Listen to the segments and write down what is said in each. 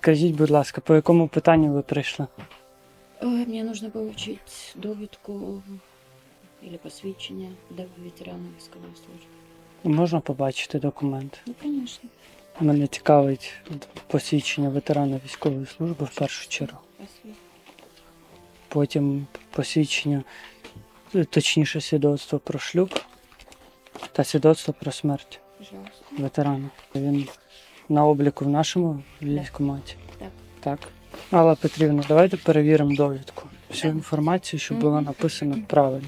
Скажіть, будь ласка, по якому питанню ви прийшли? Ой, мне нужно получить довідку или посвідчення до ветерана військової служби. Можна побачити документ? Ну, конечно. Мене цікавить посвідчення ветерана військової служби в першу чергу. Потім посвідчення, е, точніше, свідоцтво про шлюб та свідоцтво про смерть Пожалуйста. ветерана. Він на обліку в нашому військкоматі. Так. Так. Алла Петрівна, давайте перевіримо довідку. Всю інформацію, Мгм. була написана правильно.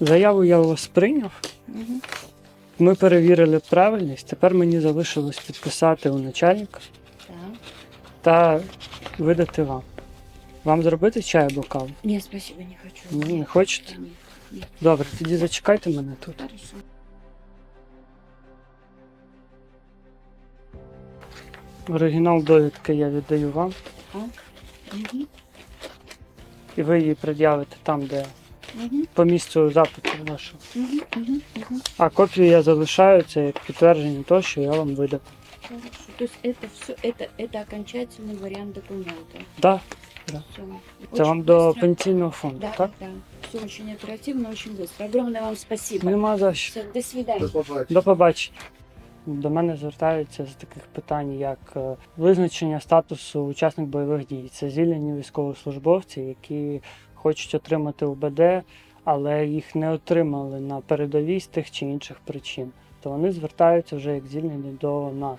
Заяву я у вас прийняв. Ми перевірили правильність. Тепер мені залишилось підписати у начальника та видати вам. Вам зробити чай або каву? Нет, спасибо, не хочу. Ні, не хочете? Нет. Добре, тоді зачекайте мене тут. Хорошо. Оригінал довідки я віддаю вам, Так. Угу. і ви її пред'явите там, де Угу. по місцю запиту вашого. Угу. Угу. Угу. А копію я залишаю це як підтвердження того, що я вам видав. Хорошо. То есть это все, это, это окончательный вариант документа. Да, Все. це вам до пенсійного фонду, Да, так? да. Все очень оперативно, очень быстро. Огромное вам спасибо. Нема за що. Всё, до свидания. До побачення. До мене звертаються з таких питань, як е, визначення статусу учасник бойових дій. Це звільнені військовослужбовці, які хочуть отримати УБД, але їх не отримали на передовій з тих чи інших причин. То вони звертаються вже як звільнені до нас.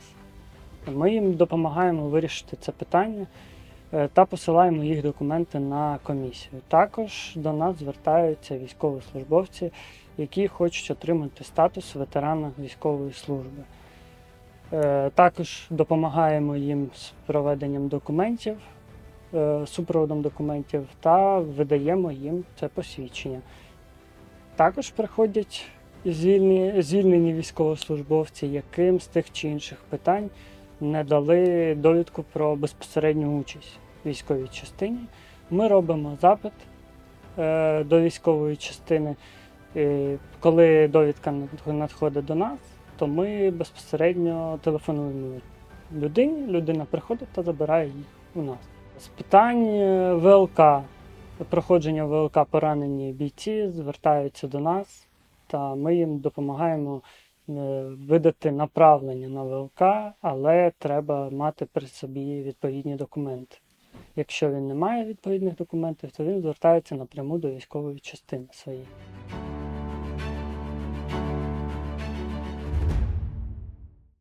Ми їм допомагаємо вирішити це питання е, та посилаємо їх документи на комісію. Також до нас звертаються військовослужбовці, які хочуть отримати статус ветерана військової служби. Е, Також допомагаємо їм з проведенням документів, е, супроводом документів та видаємо їм це посвідчення. Також приходять звільнені, звільнені військовослужбовці, яким з тих чи інших питань не дали довідку про безпосередню участь в військовій частині. Ми робимо запит е, до військової частини. Коли довідка надходить до нас, то ми безпосередньо телефонуємо людині. Людина приходить та забирає їх у нас. З питань е, ВЛК, проходження ВЛК поранені бійці звертаються до нас, та ми їм допомагаємо е, видати направлення на ВЛК, але треба мати при собі відповідні документи. Якщо він не має відповідних документів, то він звертається напряму до військової частини своєї.